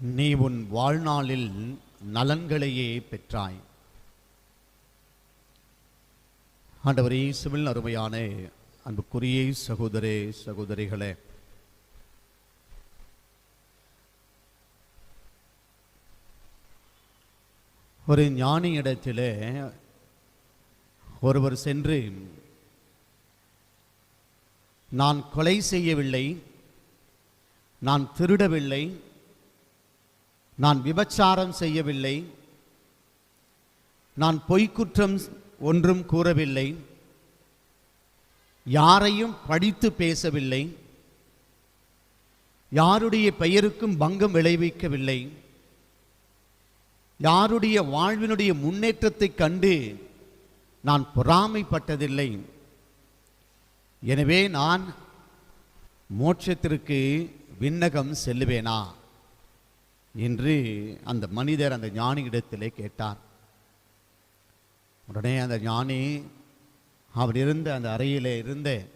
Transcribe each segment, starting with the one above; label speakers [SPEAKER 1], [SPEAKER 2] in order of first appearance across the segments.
[SPEAKER 1] நீ உன் வாழ்நாளில் நலன்களையே பெற்றாய். ஆண்டவர் இயேசுவில் அருமையான அன்புக்குரிய சகோதரே சகோதரிகளே. ஒரு ஞானி இடத்திலே ஒருவர் சென்று நான் கொலை செய்யவில்லை நான் திருடவில்லை நான் விபச்சாரம் செய்யவில்லை. நான் பொய்க்குற்றம் ஒன்றும் கூறவில்லை. யாரையும் படித்து பேசவில்லை. யாருடைய பெயருக்கும் பங்கம் விளைவிக்கவில்லை. யாருடைய வாழ்வினுடைய முன்னேற்றத்தைக் கண்டு நான் பொறாமைப்பட்டதில்லை. எனவே நான் மோட்சத்திற்கு விண்ணகம் செல்லுவேனா? என்று அந்த மனிதர் அந்த ஞானியிடத்திலே கேட்டார். உடனே அந்த ஞானி அவர் இருந்த அந்த அறையிலே இருந்த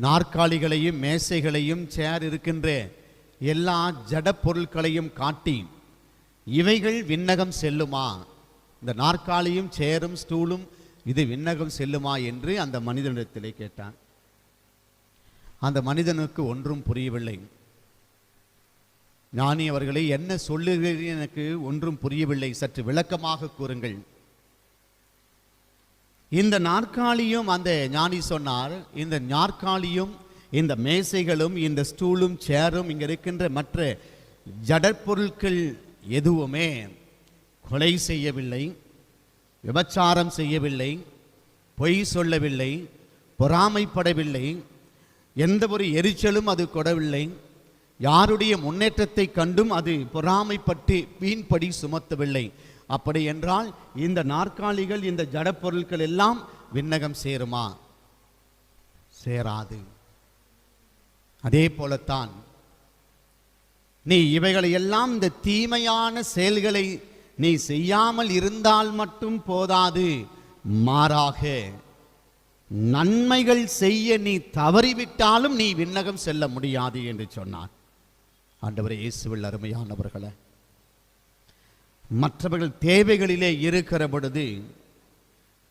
[SPEAKER 1] நாற்காலிகளையும் மேசைகளையும் சேர் இருக்கின்ற எல்லா ஜட பொருட்களையும் காட்டி இவைகள் விண்ணகம் செல்லுமா? இந்த நாற்காலியும் சேரும் ஸ்டூலும் இது விண்ணகம் செல்லுமா? என்று அந்த மனிதனிடத்திலே கேட்டான். அந்த மனிதனுக்கு ஒன்றும் புரியவில்லை. ஞானி அவர்களே என்ன சொல்லுகிறீர்கள் எனக்கு ஒன்றும் புரியவில்லை. சற்று விளக்கமாக கூறுங்கள். இந்த நாற்காலியும் அந்த ஞானி சொன்னார் இந்த நாற்காலியும் இந்த மேசைகளும் இந்த ஸ்டூலும் சேரும் இங்கே இருக்கின்ற மற்ற ஜடற்பொருட்கள் எதுவுமே கொலை செய்யவில்லை விபச்சாரம் செய்யவில்லை பொய் சொல்லவில்லை பொறாமைப்படவில்லை எந்த ஒரு எரிச்சலும் அது கொடவில்லை. யாருடைய முன்னேற்றத்தை கண்டும் அது பொறாமைப்பட்டு வீண்படி சுமத்தவில்லை. அப்படி என்றால் இந்த நாற்காலிகள் இந்த ஜடப்பொருட்கள் எல்லாம் விண்ணகம் சேருமா? சேராது. அதே போலத்தான் நீ இவைகளை எல்லாம் இந்த தீமையான செயல்களை நீ செய்யாமல் இருந்தால் மட்டும் போதாது. மாறாக நன்மைகள் செய்ய நீ தவறிவிட்டாலும் நீ விண்ணகம் செல்ல முடியாது என்று சொன்னார். ஆண்டவரே இயேசுவில் அருமையானவர்களை மற்றவர்கள் தேவைகளிலே இருக்கிற பொழுது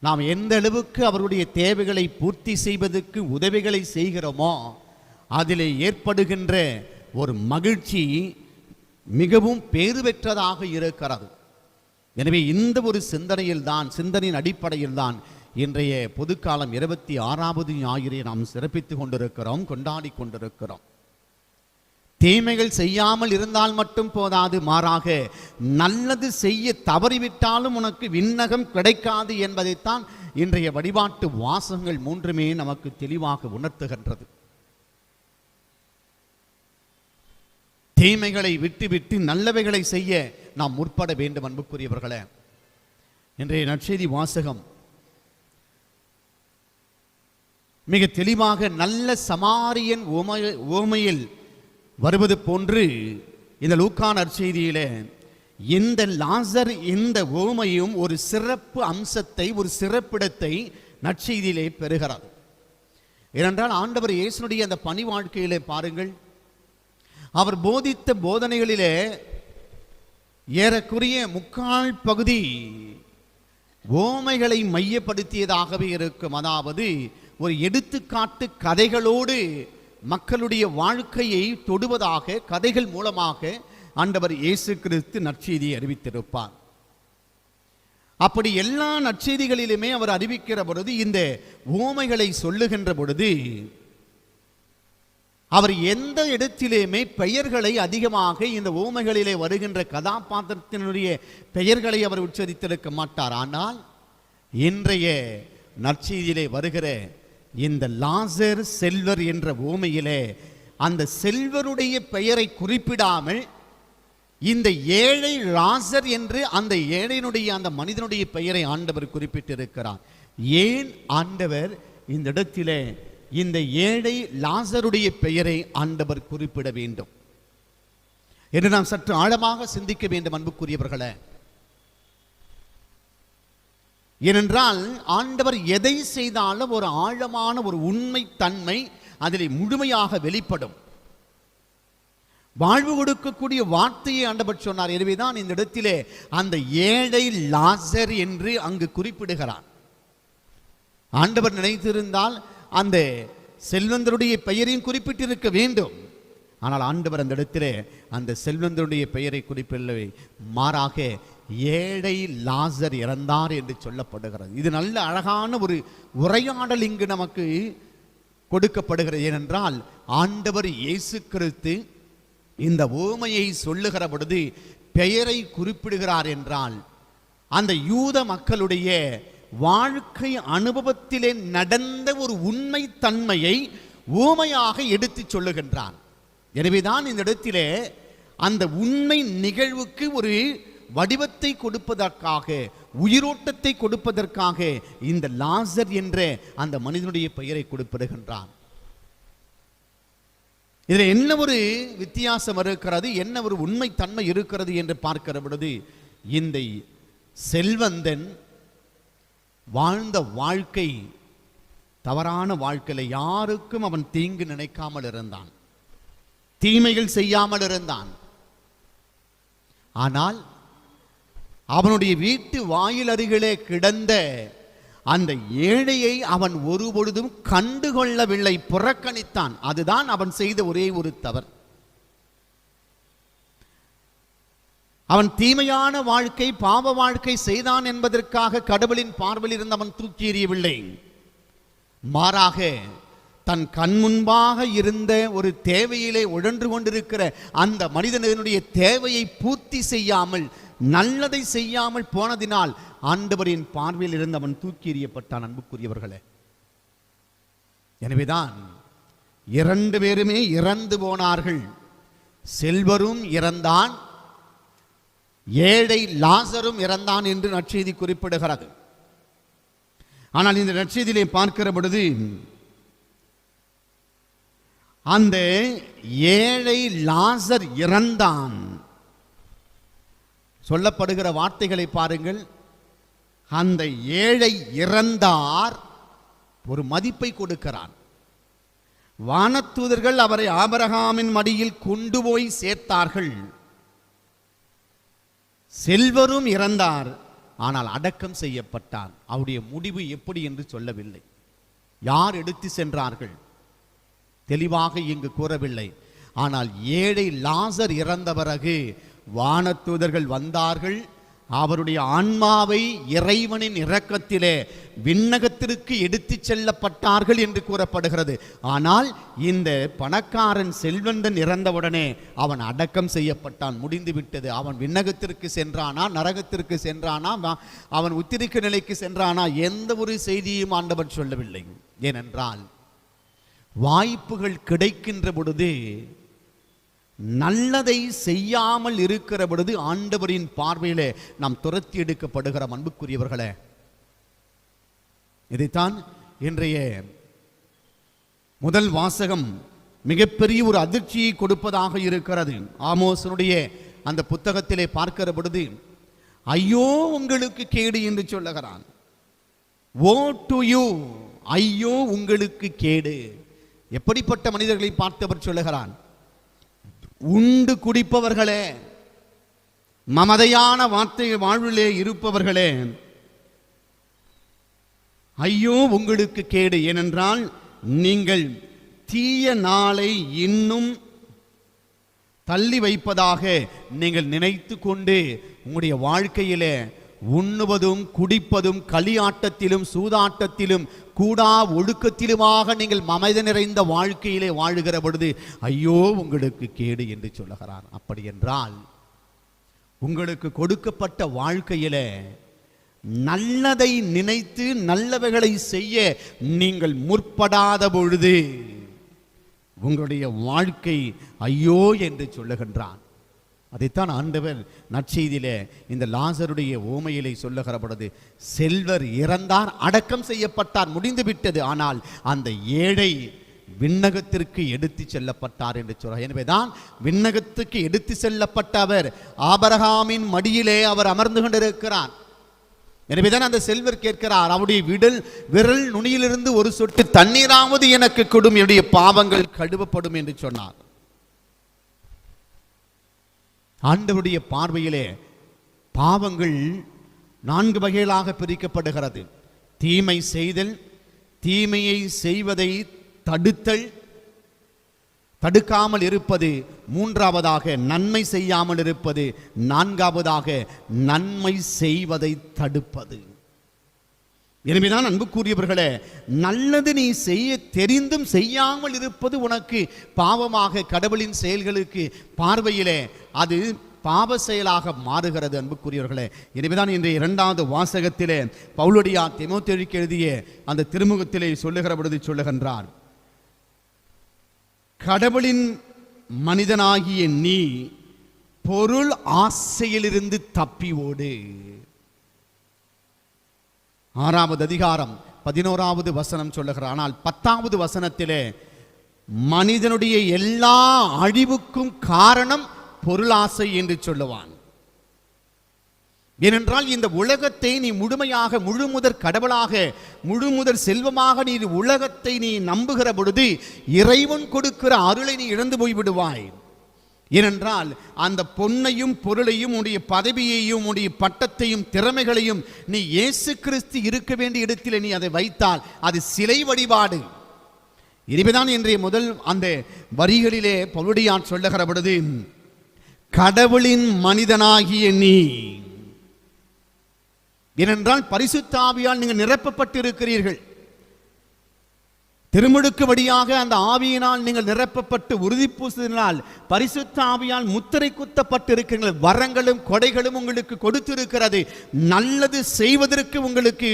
[SPEAKER 1] நாம் எந்த அளவுக்கு அவருடைய தேவைகளை பூர்த்தி செய்வதற்கு உதவிகளை செய்கிறோமோ அதிலே ஏற்படுகின்ற ஒரு மகிழ்ச்சி மிகவும் பேறு பெற்றதாக இருக்கிறது. எனவே இந்த ஒரு சிந்தனையில் தான் சிந்தனையின் அடிப்படையில் தான் இன்றைய பொதுக்காலம் இருபத்தி ஆறாவது ஞாயிறை நாம் சிறப்பித்துக் கொண்டிருக்கிறோம் கொண்டாடி கொண்டிருக்கிறோம். தீமைகள் செய்யாமல் இருந்தால் மட்டும் போதாது மாறாக நல்லது செய்ய தவறிவிட்டாலும் உனக்கு விண்ணகம் கிடைக்காது என்பதைத்தான் இன்றைய வழிபாட்டு வாசகங்கள் மூன்றுமே நமக்கு தெளிவாக உணர்த்துகின்றது. தீமைகளை விட்டுவிட்டு நல்லவைகளை செய்ய நாம் முற்பட வேண்டும் அன்புக்குரியவர்களே. இன்றைய நற்செய்தி வாசகம் மிக தெளிவாக நல்ல சமாரியன் உமையில் உவமையில் வருவது போன்று இந்த லூக்கா நற்செய்தியிலே இந்த லாசர் இந்த ஓமையும் ஒரு சிறப்பு அம்சத்தை ஒரு சிறப்பிடத்தை நற்செய்தியிலே பெறுகிறார். ஏனென்றால் ஆண்டவர் இயேசுனுடைய அந்த பணி வாழ்க்கையிலே பாருங்கள் அவர் போதித்த போதனைகளிலே ஏறக்குறைய முக்கால் பகுதி ஓமைகளை மையப்படுத்தியதாகவே இருக்கும். அதாவது ஒரு எடுத்துக்காட்டு கதைகளோடு மக்களுடைய வாழ்க்கையை தொடுவதாக கதைகள் மூலமாக ஆண்டவர் இயேசு கிறிஸ்து நற்செய்தியை அறிவித்திருப்பார். அப்படி எல்லா நற்செய்திகளிலுமே அவர் அறிவிக்கிற பொழுது இந்த ஓமைகளை சொல்லுகின்ற பொழுது அவர் எந்த இடத்திலேயுமே பெயர்களை அதிகமாக இந்த ஓமைகளிலே வருகின்ற கதாபாத்திரத்தினுடைய பெயர்களை அவர் உச்சரித்திருக்க மாட்டார். ஆனால் இன்றைய நற்செய்தியிலே வருகிற இந்த லாசர் செல்வர் என்ற ஓமையிலே அந்த செல்வருடைய பெயரை குறிப்பிடாமல் இந்த ஏழை லாசர் என்று அந்த ஏழையினுடைய அந்த மனிதனுடைய பெயரை ஆண்டவர் குறிப்பிட்டிருக்கிறார். ஏன் ஆண்டவர் இந்த இடத்திலே இந்த ஏழை லாசருடைய பெயரை ஆண்டவர் குறிப்பிட வேண்டும்? என்று நாம் சற்று ஆழமாக சிந்திக்க வேண்டும் அன்புக்குரியவர்களே. ஏனென்றால் ஆண்டவர் எதை செய்தாலும் ஒரு ஆழமான ஒரு உண்மை தன்மை அதில் முழுமையாக வெளிப்படும். வாழ்வு கொடுக்கக்கூடிய வார்த்தையை ஆண்டவர் சொன்னார். எனவேதான் இந்த இடத்திலே அந்த ஏழை லாசர் என்று அங்கு குறிப்பிடுகிறார். ஆண்டவர் நினைத்திருந்தால் அந்த செல்வந்தருடைய பெயரையும் குறிப்பிட்டிருக்க வேண்டும். ஆனால் ஆண்டவர் அந்த இடத்திலே அந்த செல்வந்தருடைய பெயரை குறிப்பிடவில்லை மாறாக ஏழை லாசர் இறந்தார் என்று சொல்லப்படுகிறது. இது நல்ல அழகான ஒரு உரையாடல் இங்கு நமக்கு கொடுக்கப்படுகிறது. ஏனென்றால் ஆண்டவர் இயேசு கிறிஸ்து இந்த ஓமையை சொல்லுகிற பொழுது பெயரை குறிப்பிடுகிறார் என்றால் அந்த யூத மக்களுடைய வாழ்க்கை அனுபவத்திலே நடந்த ஒரு உண்மை தன்மையை ஊமையாக எடுத்துச் சொல்லுகின்றான். எனவேதான் இந்த இடத்திலே அந்த உண்மை நிகழ்வுக்கு ஒரு வடிவத்தை கொடுப்பதற்காக உயிரோட்டத்தை கொடுப்பதற்காக இந்த லாசர் என்ற அந்த மனிதனுடைய பெயரை கொடுப்பிடுகின்றான் இதில் என்ன ஒரு வித்தியாசம் இருக்கிறது என்ன ஒரு உண்மை தன்மை இருக்கிறது என்று பார்க்கிற பொழுது இந்த செல்வந்தன் வாழ்ந்த வாழ்க்கை தவறான வாழ்க்கையில யாருக்கும் அவன் தீங்கு நினைக்காமல் இருந்தான். தீமைகள் செய்யாமல் இருந்தான். ஆனால் அவனுடைய வீட்டு வாயில் அருகிலே கிடந்த அந்த ஏழையை அவன் ஒருபொழுதும் கண்டுகொள்ளவில்லை புறக்கணித்தான். அதுதான் அவன் செய்த ஒரே ஒரு தவறு. அவன் தீமையான வாழ்க்கை பாவ வாழ்க்கை செய்தான் என்பதற்காக கடவுளின் பார்வையில் இருந்து அவன் தூக்கி எறியவில்லை. மாறாக தன் கண் முன்பாக இருந்த ஒரு தேவையிலே உழன்று கொண்டிருக்கிற அந்த மனிதனுடைய தேவையை பூர்த்தி செய்யாமல் நல்லதை செய்யாமல் போனதினால் ஆண்டவரின் பார்வையில் இருந்து அவன் தூக்கி எறியப்பட்டான் அன்புக்குரியவர்களே. எனவேதான் இரண்டு பேருமே இறந்து போனார்கள். செல்வரும் இறந்தான். ஏழை லாசரும் இறந்தான் என்று நற்செய்தி குறிப்பிடுகிறது. ஆனால் இந்த நற்செய்தியிலே பார்க்கிற பொழுது அந்த ஏழை லாசர் இறந்தான். சொல்லப்படுகிற வார்த்தைகளை பாருங்கள். அந்த ஏழை இறந்தார் ஒரு மதிப்பை கொடுக்கிறான். வானத்தூதர்கள் அவரை ஆபரகாமின் மடியில் கொண்டு போய் சேர்த்தார்கள். செல்வரும் இறந்தார் ஆனால் அடக்கம் செய்யப்பட்டார் அவருடைய முடிவு எப்படி என்று சொல்லவில்லை. யார் எடுத்து சென்றார்கள்? தெளிவாக இங்கு கூறவில்லை. ஆனால் ஏழை லாசர் இறந்த பிறகு வானத்தூதர்கள் வந்தார்கள். அவருடைய ஆன்மாவை இறைவனின் இரக்கத்திலே விண்ணகத்திற்கு எடுத்துச் செல்லப்பட்டார்கள் என்று கூறப்படுகிறது. ஆனால் இந்த பணக்காரன் செல்வந்தன் இறந்தவுடனே அவன் அடக்கம் செய்யப்பட்டான். முடிந்து விட்டது. அவன் விண்ணகத்திற்கு சென்றானா? நரகத்திற்கு சென்றானா? அவன் உத்திரிக்க நிலைக்கு சென்றானா? எந்த ஒரு செய்தியும் ஆண்டவர் சொல்லவில்லை. ஏனென்றால் வாய்ப்புகள் கிடைக்கின்ற பொழுது நல்லதை செய்யாமல் இருக்கிற பொழுது ஆண்டவரின் பார்வையிலே நாம் துரத்தி எடுக்கப்படுகிற அன்புக்குரியவர்களே. இதைத்தான் இன்றைய முதல் வாசகம் மிகப்பெரிய ஒரு அதிர்ச்சியை கொடுப்பதாக இருக்கிறது. ஆமோசனுடைய அந்த புத்தகத்திலே பார்க்கிற பொழுது ஐயோ உங்களுக்கு கேடு என்று சொல்லுகிறான். ஓ டு யூ ஐயோ உங்களுக்கு கேடு. எப்படிப்பட்ட மனிதர்களை பார்த்தவர் சொல்லுகிறான். உண்டு குடிப்பவர்களே. மமதையான வார்த்தை வாழ்விலே இருப்பவர்களே. ஐயோ உங்களுக்கு கேடு. ஏனென்றால் நீங்கள் தீய நாளை இன்னும் தள்ளி வைப்பதாக நீங்கள் நினைத்து கொண்டு உங்களுடைய வாழ்க்கையிலே உண்ணுவதும் குடிப்பதும் களியாட்டத்திலும் சூதாட்டத்திலும் கூடா ஒழுக்கத்திலுமாக நீங்கள் மமத நிறைந்த வாழ்க்கையிலே வாழுகிற பொழுது ஐயோ உங்களுக்கு கேடு என்று சொல்லுகிறார். அப்படி என்றால் உங்களுக்கு கொடுக்கப்பட்ட வாழ்க்கையில நல்லதை நினைத்து நல்லவைகளை செய்ய நீங்கள் முற்படாத பொழுது உங்களுடைய வாழ்க்கை ஐயோ என்று சொல்லுகின்றான். அதைத்தான் ஆண்டவர் நற்செய்தியிலே இந்த லாசருடைய ஓமையிலே சொல்லுகிற பொழுது செல்வர் இறந்தார் அடக்கம் செய்யப்பட்டார் முடிந்து விட்டது ஆனால் அந்த ஏழை விண்ணகத்திற்கு எடுத்து செல்லப்பட்டார் என்று சொல்றார். எனவேதான் விண்ணகத்துக்கு எடுத்து செல்லப்பட்ட அவர் ஆபரகாமின் மடியிலே அவர் அமர்ந்து கொண்டிருக்கிறார். எனவேதான் அந்த செல்வர் கேட்கிறார் அவருடைய விடல் விரல் நுனியிலிருந்து ஒரு சொட்டு தண்ணீராவது எனக்கு கொடும் என்னுடைய பாவங்கள் கழுவப்படும் என்று சொன்னார். ஆண்டவருடைய பார்வையிலே பாவங்கள் நான்கு வகைகளாக பிரிக்கப்படுகிறது. தீமை செய்தல் தீமையை செய்வதை தடுத்தல் தடுக்காமல் இருப்பது மூன்றாவதாக நன்மை செய்யாமல் இருப்பது நான்காவதாக நன்மை செய்வதை தடுப்பது. எனவேதான் அன்புக்குரியவர்களே நல்லது நீ செய்ய தெரிந்தும் செய்யாமல் இருப்பது உனக்கு பாவமாக கடவுளின் செயல்களுக்கு பார்வையிலே. அது பாவ செயலாக மாறுகிறது அன்புக்குரியவர்களே. எனவேதான் இன்றைய இரண்டாவது வாசகத்திலே பவுலடியா திமுத்தெழுக்கு எழுதிய அந்த திருமுகத்திலே சொல்லுகிற பொழுது சொல்லுகின்றார் கடவுளின் மனிதனாகிய நீ பொருள் ஆசையிலிருந்து தப்பி ஓடு. ஆறாவது அதிகாரம் பதினோராவது வசனம் சொல்லுகிறார் ஆனால் பத்தாவது வசனத்திலே மனிதனுடைய எல்லா அழிவுக்கும் காரணம் பொருளாசை என்று சொல்லுவான். ஏனென்றால் இந்த உலகத்தை நீ முழுமையாக முழுமுதற் கடவுளாக முழுமுதற் செல்வமாக நீ உலகத்தை நீ நம்புகிற பொழுது இறைவன் கொடுக்கிற அருளை நீ இழந்து போய்விடுவாய். ஏனென்றால் அந்த பொன்னையும் பொருளையும் உடைய பதவியையும் உடைய பட்டத்தையும் திறமைகளையும் நீ இயேசு கிறிஸ்து இருக்க வேண்டிய இடத்தில் நீ அதை வைத்தால் அது சிலை வழிபாடு இதுதான் இன்றைய முதல் அந்த வரிகளிலே பவுடியான் சொல்லுகிற பொழுது கடவுளின் மனிதனாகிய நீ. ஏனென்றால் பரிசுத்தாவியால் நீங்கள் நிரப்பப்பட்டிருக்கிறீர்கள். திருமுழுக்கு வழியாக அந்த ஆவியினால் நீங்கள் நிரப்பப்பட்டு உறுதி பூசினால் பரிசுத்த ஆவியால் முத்திரை குத்தப்பட்டிருக்கிறீர்கள் வரங்களும் கொடைகளும் உங்களுக்கு கொடுத்திருக்கிறது. நல்லது செய்வதற்கு உங்களுக்கு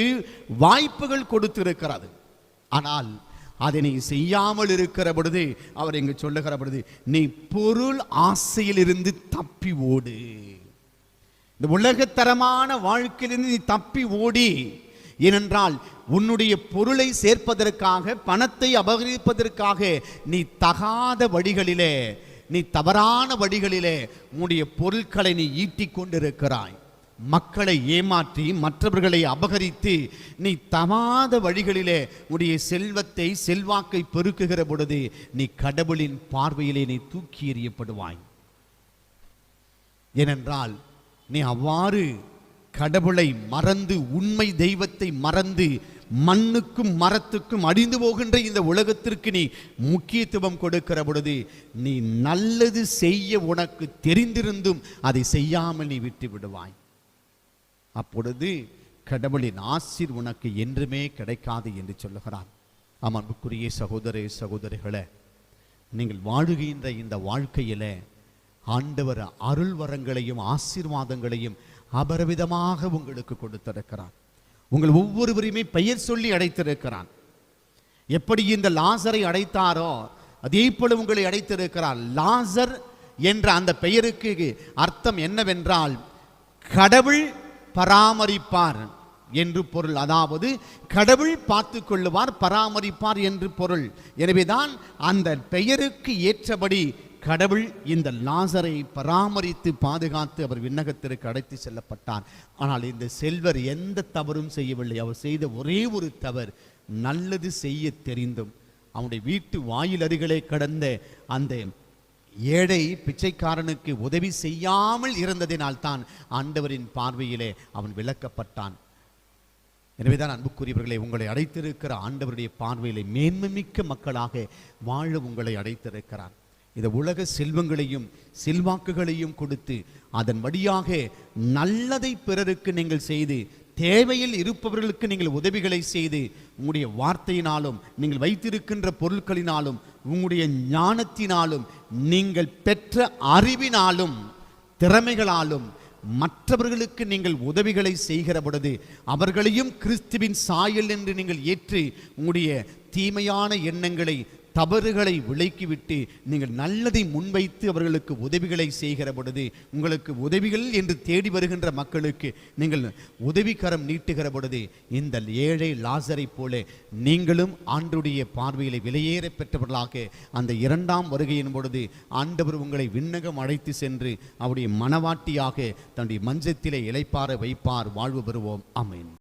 [SPEAKER 1] வாய்ப்புகள் கொடுத்திருக்கிறது. ஆனால் அதை நீ செய்யாமல் இருக்கிற பொழுது அவர் இங்கு சொல்லுகிற பொழுது நீ பொருள் ஆசையிலிருந்து தப்பி ஓடு. இந்த உலகத்தரமான வாழ்க்கையிலிருந்து நீ தப்பி ஓடி. ஏனென்றால் உன்னுடைய பொருளை சேர்ப்பதற்காக பணத்தை அபகரிப்பதற்காக நீ தகாத வழிகளிலே நீ தவறான வழிகளிலே உன்னுடைய பொருட்களை நீ ஈட்டிக் கொண்டிருக்கிறாய். மக்களை ஏமாற்றி மற்றவர்களை அபகரித்து நீ தவாத வழிகளிலே உன்னுடைய செல்வத்தை செல்வாக்கை பெருக்குகிற பொழுது நீ கடவுளின் பார்வையிலே நீ தூக்கி எறியப்படுவாய். ஏனென்றால் நீ அவ்வாறு கடவுளை மறந்து உண்மை தெய்வத்தை மறந்து மண்ணுக்கும் மரத்துக்கும் அடிந்து போகின்ற இந்த உலகத்திற்கு நீ முக்கியத்துவம் கொடுக்கிற பொழுது நீ நல்லது செய்ய உனக்கு தெரிந்திருந்தும் அதை செய்யாமல் நீ விட்டு விடுவாய். அப்பொழுது கடவுளின் ஆசிர் உனக்கு என்றுமே கிடைக்காது என்று சொல்லுகிறான் அமர்வுக்குரிய அன்புக்குரிய சகோதர நீங்கள் வாழுகின்ற இந்த வாழ்க்கையில் ஆண்டவர் அருள் வரங்களையும் ஆசீர்வாதங்களையும் அபரவிதமாக உங்களுக்கு கொடுத்திருக்கிறார். உங்கள் ஒவ்வொருவரையுமே பெயர் சொல்லி அடைத்திருக்கிறான். எப்படி இந்த லாசரை அடைத்தாரோ அதே போல உங்களை அடைத்திருக்கிறார். லாசர் என்ற அந்த பெயருக்கு அர்த்தம் என்னவென்றால் கடவுள் பராமரிப்பார் என்று பொருள். அதாவது கடவுள் பார்த்து கொள்ளுவார் பராமரிப்பார் என்று பொருள். எனவேதான் அந்த பெயருக்கு ஏற்றபடி கடவுள் இந்த லாசரை பராமரித்து பாதுகாத்து அவர் விண்ணகத்திற்கு அழைத்து செல்லப்பட்டார். ஆனால் இந்த செல்வர் எந்த தவறும் செய்யவில்லை. அவர் செய்த ஒரே ஒரு தவறு நல்லது செய்ய தெரிந்தும். அவனுடைய வீட்டு வாயில் அருகிலே கடந்த அந்த ஏழை பிச்சைக்காரனுக்கு உதவி செய்யாமல் இருந்ததினால் தான் ஆண்டவரின் பார்வையிலே அவன் விளக்கப்பட்டான். எனவேதான் அன்புக்குரியவர்களை உங்களை அடைத்திருக்கிற ஆண்டவருடைய பார்வையிலே மேன்மைமிக்க மக்களாக வாழ உங்களை அடைத்திருக்கிறான் இந்த உலக செல்வங்களையும் செல்வாக்குகளையும் கொடுத்து அதன் வழியாக நல்லதை பிறருக்கு நீங்கள் செய்து தேவையில் இருப்பவர்களுக்கு நீங்கள் உதவிகளை செய்து உங்களுடைய வார்த்தையினாலும் நீங்கள் வைத்திருக்கின்ற பொருட்களினாலும் உங்களுடைய ஞானத்தினாலும் நீங்கள் பெற்ற அறிவினாலும் திறமைகளாலும் மற்றவர்களுக்கு நீங்கள் உதவிகளை செய்கிற பொழுது அவர்களையும் கிறிஸ்துவின் சாயல் என்று நீங்கள் ஏற்று உங்களுடைய தீமையான எண்ணங்களை தவறுகளை விலக்கிவிட்டு நீங்கள் நல்லதை முன்வைத்து அவர்களுக்கு உதவிகளை செய்கிற பொழுது உங்களுக்கு உதவிகள் என்று தேடி வருகின்ற மக்களுக்கு நீங்கள் உதவிக்கரம் நீட்டுகிற பொழுது இந்த ஏழை லாசரை போல நீங்களும் ஆண்டுடைய பார்வையிலே விலையேற பெற்றவர்களாக அந்த இரண்டாம் வருகையின் பொழுது ஆண்டவர் உங்களை விண்ணகம் அழைத்து சென்று அவருடைய மனவாட்டியாக தன்னுடைய மஞ்சத்திலே இளைப்பார வைப்பார் வாழ்வு பெறுவோம். அமேன்